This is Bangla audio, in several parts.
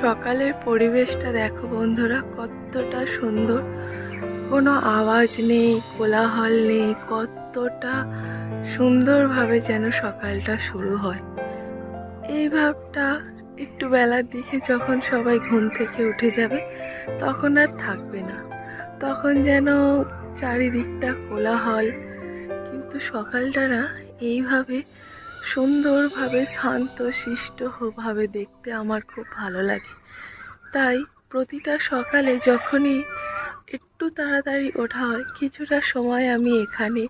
সকালের পরিবেশটা দেখো বন্ধুরা, কতটা সুন্দর। কোনো আওয়াজ নেই, কোলাহল নেই, কতটা সুন্দরভাবে যেন সকালটা শুরু হয়। এই ভাবটা একটু বেলার দিকে যখন সবাই ঘুম থেকে উঠে যাবে, তখন আর থাকবে না। তখন যেন চারিদিকটা কোলাহল, কিন্তু সকালটা না, এইভাবে সুন্দরভাবে শান্ত শিষ্টভাবে দেখতে আমার খুব ভালো লাগে। তাই প্রতিটা সকালে যখনই একটু তাড়াতাড়ি ওঠা হয়, কিছুটা সময় আমি এখানে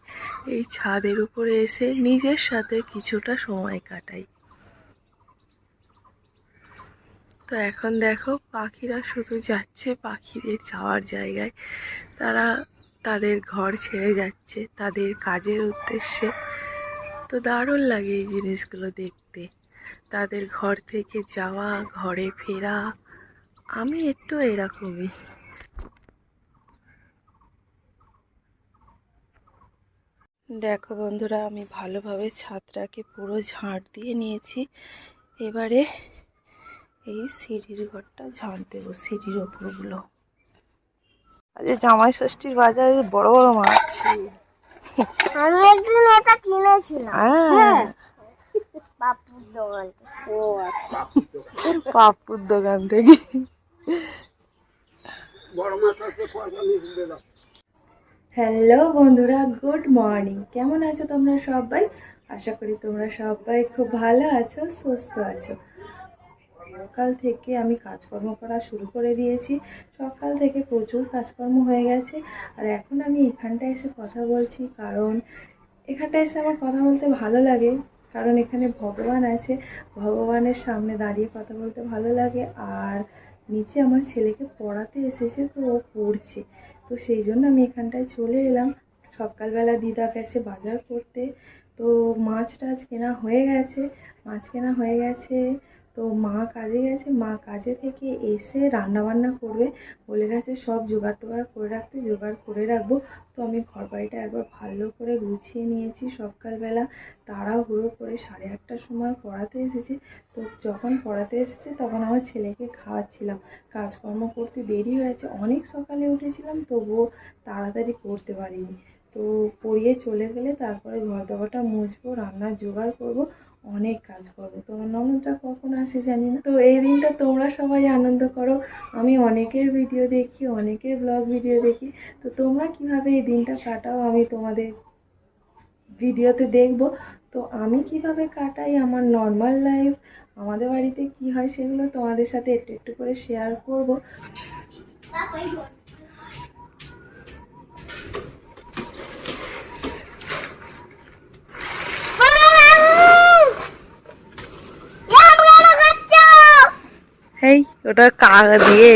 এই ছাদের উপরে এসে নিজের সাথে কিছুটা সময় কাটাই। তো এখন দেখো পাখিরা শুধু যাচ্ছে পাখিদের যাওয়ার জায়গায়। তারা তাদের ঘর ছেড়ে যাচ্ছে, তাদের কাজের উদ্দেশ্যে। তো দারুণ লাগে এই জিনিসগুলো দেখতে। তাদের ঘর থেকে যাওয়া, ঘরে ফেরা, আমি একটু এরকমই। দেখো বন্ধুরা, আমি ভালোভাবে ছাদটাকে পুরো ঝাঁট দিয়ে নিয়েছি। এবারে এই সিঁড়ির ঘরটা ঝাঁট দেবো সিঁড়ির ওপরগুলো। আজ জামাই ষষ্ঠীর বাজারে বড় বড় মাছ। আমি একদিন এটা কিনেছিলাম। হ্যাঁ। বাপুর দোকান। ও আচ্ছা। পাপুর দোকান থেকে। হ্যালো বন্ধুরা গুড মর্নিং। কেমন আছো তোমরা সবাই? আশা করি তোমরা সবাই খুব ভালো আছো সুস্থ আছো। সকাল থেকে আমি কাজকর্ম করা শুরু করে দিয়েছি। সকাল থেকে প্রচুর কাজকর্ম হয়ে গেছে। আর এখন আমি এখানটায় এসে কথা বলছি কারণ এখানটায় এসে আমার কথা বলতে ভালো লাগে। কারণ এখানে ভগবান আছে। ভগবানের সামনে দাঁড়িয়ে কথা বলতে ভালো লাগে। আর নিচে আমার ছেলেকে পড়াতে এসেছে তো ও পড়ছে। তো সেই জন্য আমি এখানটায় চলে এলাম। সকালবেলা দিদা গেছে বাজার করতে। তো মাছ টাছ কেনা হয়ে গেছে। মাছ কেনা হয়ে গেছে। তো মা কাজে গেছে, মা কাজে থেকে এসে রান্না বান্না করবে। বলে গেছে, সব জোগাড় টোগাড় করে রাখতে, জোগাড় করে রাখব। তো আমি ঘর বাড়িটা একবার ভালো করে গুছিয়ে নিয়েছি সকালবেলা। তাড়াহুড়ো করে সাড়ে আটটার সময় পড়াতে এসেছি। তো যখন পড়াতে এসেছে, তখন আমার ছেলেকে খাওয়াচ্ছিলাম। কাজকর্ম করতে দেরি হয়েছে। অনেক সকালে উঠেছিলাম, তবুও তাড়াতাড়ি করতে পারিনি। তো পড়িয়ে চলে গেলে তারপরে ঘর দাবাটা মুছবো, রান্নার জোগাড় করব। অনেক কাজ করব। তোমার ননদটা কখন আসে জানি না। তো এই দিনটা তোমরা সবাই আনন্দ করো। আমি অনেকের ভিডিও দেখি, অনেকের ব্লগ ভিডিও দেখি। তো তোমরা কীভাবে এই দিনটা কাটাও আমি তোমাদের ভিডিওতে দেখব। তো আমি কীভাবে কাটাই আমার নর্মাল লাইফ আমাদের বাড়িতে কি হয় সেগুলো তোমাদের সাথে একটু একটু করে শেয়ার করব এই ওটা কা দিয়ে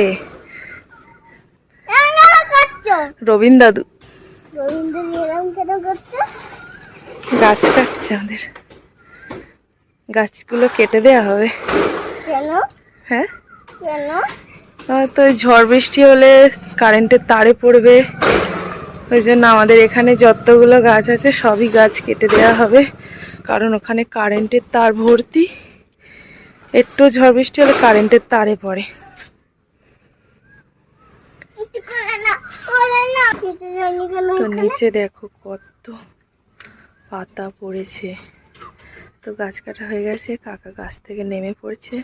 রবীন দাদু গাছ কাটছে আমাদের। গাছগুলো কেটে দেওয়া হবে। হ্যাঁ? তো ঝড় বৃষ্টি হলে কারেন্টের তারে পড়বে। ওই জন্য আমাদের এখানে যতগুলো গাছ আছে সবই গাছ কেটে দেওয়া হবে। কারণ ওখানে কারেন্টের তার ভর্তি। একটু ঝড় বৃষ্টি হলে কারেন্টের তারে পড়ে। তো নিচে দেখো কত পাতা পড়েছে। তো গাছ কাটা হয়ে গেছে কাকা গাছ থেকে নেমে পড়ছে।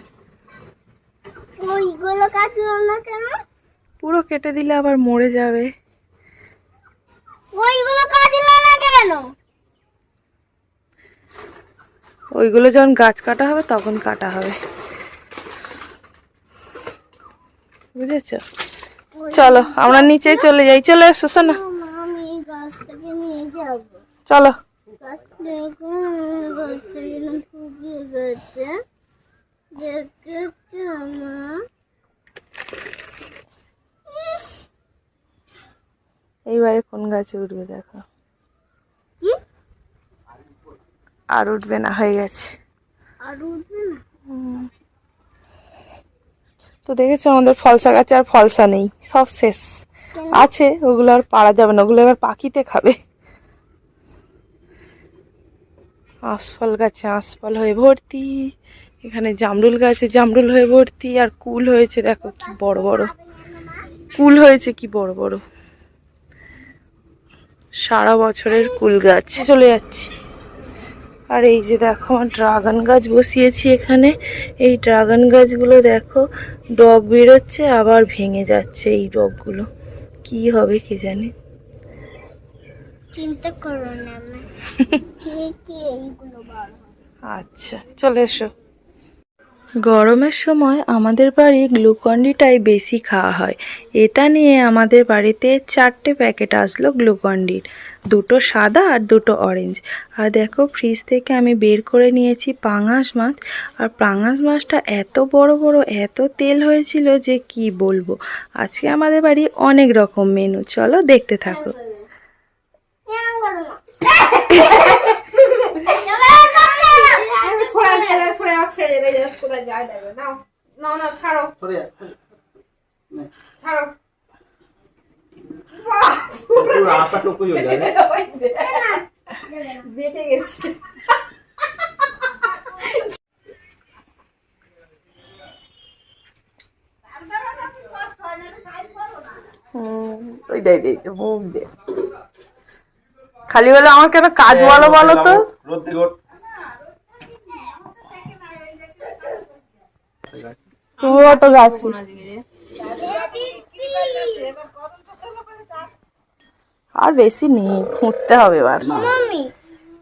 ওইগুলো কাটলো না কেন? পুরো কেটে দিলে আবার মরে যাবে। ওইগুলো কাটলো না কেন? ওইগুলো যখন গাছ কাটা হবে, তখন কাটা হবে। বুঝেছ? চলো, আমরা নিচে চলে যাই। চলে এসো, শোনা। চলো। এইবারে কোন গাছে উঠবে, দেখো কি আর উঠবে না হয়ে গেছে। তো দেখেছ আমাদের ফলসা গাছে আর ফলসা নেই সব শেষ। আছে ওগুলো আর পারা যাবে না ওগুলো এবার পাখিতে খাবে। আঁশফল গাছে আঁশফল হয়ে ভর্তি এখানে জামরুল গাছে জামরুল হয়ে ভর্তি আর কুল হয়েছে দেখো কি বড় বড়। কুল হয়েছে কি বড় বড়। সারা বছরের কুল গাছ। চলে যাচ্ছি। আর এই যে দেখো আমার ড্রাগন গাছ বসিয়েছি এখানে। এই ড্রাগন গাছগুলো দেখো ডগ বেরোচ্ছে আবার ভেঙে যাচ্ছে এই ডগগুলো। কি হবে কে জানে? চিন্তা করো না? আচ্ছা চলে এসো। গরমের সময় আমাদের বাড়ি গ্লুকন্ডিটাই বেশি খাওয়া হয়। এটা নিয়ে আমাদের বাড়িতে চারটে প্যাকেট আসলো গ্লুকন্ডির। দুটো সাদা আর দুটো অরেঞ্জ। আর দেখো ফ্রিজ থেকে আমি বের করে নিয়েছি পাঙাশ মাছ। আর পাঙাশ মাছটা এত বড় বড়, এত তেল হয়েছিল যে কি বলব? আজকে আমাদের বাড়ি অনেক রকম মেনু চলো দেখতে থাকো কেন করো না? সরে গেলে সরে আর ছেড়ে দেবে যে কোথায় যায় দেবে নাও নাও নাও ছাড়ো সরে ছাড়ো। পুরো আশা টুকু যাবে বেটে গেছে। ওই দে দে দে, মুখ দে। খালি বলে আমার কেন কাজ বলো বলো তো। রোদ থেকে ওঠ। গাছ। আর বেশি নেই খুঁটতে হবে এবার।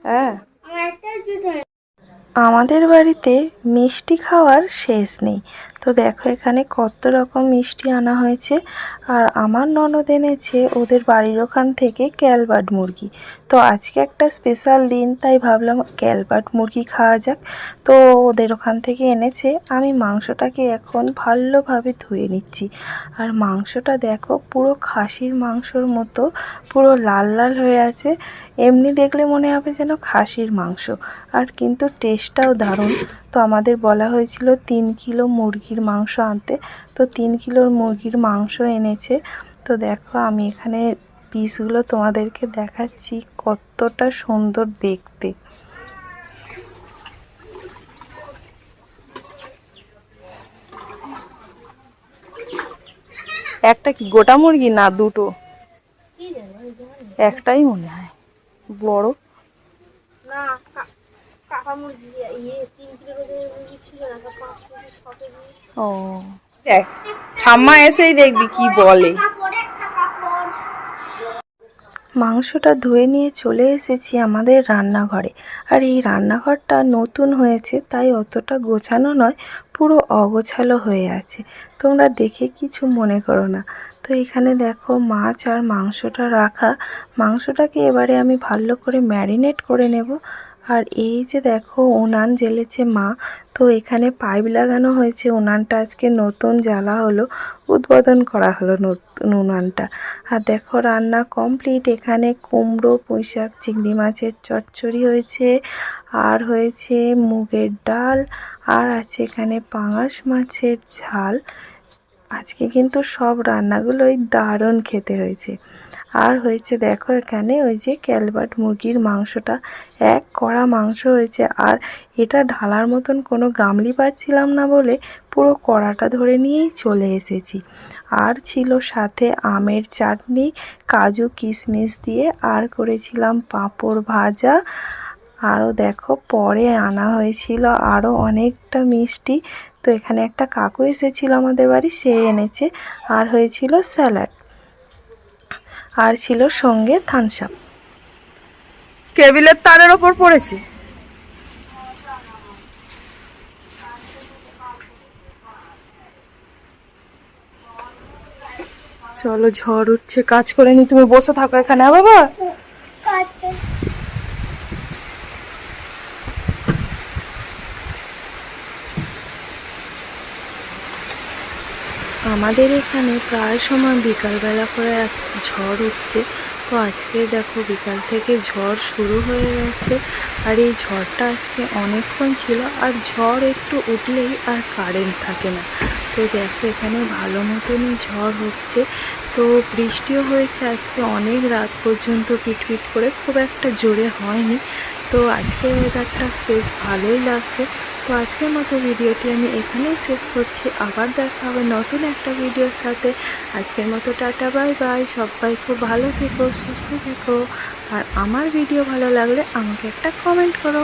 হ্যাঁ। আমাদের বাড়িতে মিষ্টি খাওয়ার শেষ নেই। তো দেখো এখানে কত রকম মিষ্টি আনা হয়েছে। আর আমার ননদ এনেছে ওদের বাড়ির ওখান থেকে ক্যালবার্ড মুরগি। তো আজকে একটা স্পেশাল দিন, তাই ভাবলাম ক্যালবার্ড মুরগি খাওয়া যাক। তো ওদের ওখান থেকে এনেছে। আমি মাংসটাকে এখন ভালোভাবে ধুয়ে নিচ্ছি। আর মাংসটা দেখো পুরো খাসির মাংসর মতো, পুরো লাল লাল হয়ে আছে। এমনি দেখলে মনে হবে যেন খাসির মাংস। আর কিন্তু টেস্টটাও দারুণ। আমাদের বলা হয়েছিল তিন কিলো মুরগির মাংস আনতে। তো তিন কিলোর মুরগির মাংস এনেছে। তো দেখো আমি এখানে পিসগুলো তোমাদেরকে দেখাচ্ছি কতটা সুন্দর দেখতে। একটা কি, গোটা মুরগি না দুটো? একটাই মনে হয়। বড়? না কাকা মুরগি ইয়ে তিন কিলো করে মুরগি ছিল না পাঁচ কেজি ছ কেজি ও। দেখ ঠাম্মা এসেই দেখবি কি বলে। মাংসটা ধুয়ে নিয়ে চলে এসেছি আমাদের রান্নাঘরে। আর এই রান্নাঘরটা নতুন হয়েছে তাই অতটা গোছানো নয় পুরো অগোছালো হয়ে আছে। তোমরা দেখে কিছু মনে করো না। তো এখানে দেখো মাছ আর মাংসটা রাখা। মাংসটাকে এবারে আমি ভালো করে ম্যারিনেট করে নেব। আর এই যে দেখো, উনান জ্বেলেছে মা। তো এখানে পাইপ লাগানো হয়েছে। উনানটা আজকে নতুন জ্বালা হলো, উদ্বোধন করা হলো নতুন উনানটা। আর দেখো, রান্না কমপ্লিট এখানে কুমড়ো, পুঁইশাক, চিংড়ি মাছের চচ্চড়ি হয়েছে, আর হয়েছে মুগের ডাল, আর আছে এখানে পাঙাশ মাছের ঝাল। আজকে কিন্তু সব রান্নাগুলোই দারুণ খেতে হয়েছে। আর হয়েছে দেখো এখানে ওই যে ক্যালবাট মুরগির মাংসটা। এক কড়া মাংস হয়েছে আর এটা ঢালার মতন কোনো গামলি পাচ্ছিলাম না বলে পুরো কড়াটা ধরে নিয়েই চলে এসেছি। আর ছিল সাথে আমের চাটনি, কাজু কিশমিশ দিয়ে আর করেছিলাম পাঁপড় ভাজা। আরও দেখো পরে আনা হয়েছিল আরও অনেকটা মিষ্টি। তো এখানে একটা কাকু এসেছিল আমাদের বাড়ি, সে এনেছে। আর হয়েছিল স্যালাড। আর ছিল সঙ্গে থানসাপ। কেবিলের তারের ওপর পড়েছে। চলো ঝড় উঠছে, কাজ করে নি, তুমি বসে থাকো এখানে হ্যাঁ বাবা? আমাদের এখানে প্রায় সময় বিকালবেলা করে এক ঝড় উঠছে। তো আজকে দেখো বিকাল থেকে ঝড় শুরু হয়ে গেছে। আর এই ঝড়টা আজকে অনেকক্ষণ ছিল। আর ঝড় একটু উঠলেই আর কারেন্ট থাকে না। তো দেখো এখানে ভালো মতনই ঝড় হচ্ছে। তো বৃষ্টিও হয়েছে আজকে অনেক রাত পর্যন্ত পিটপিট করে। খুব একটা জোরে হয়নি। তো আজকে ওয়েদারটা বেশ ভালোই লাগছে। তো আজকের মতো ভিডিওটি আমি এখানেই শেষ করছি। আবার দেখা হবে নতুন একটা ভিডিওর সাথে। আজকের মতো টাটা, বাই বাই। সবাই খুব ভালো থেকো, সুস্থ থেকো। আর আমার ভিডিও ভালো লাগলে আমাকে একটা কমেন্ট করো।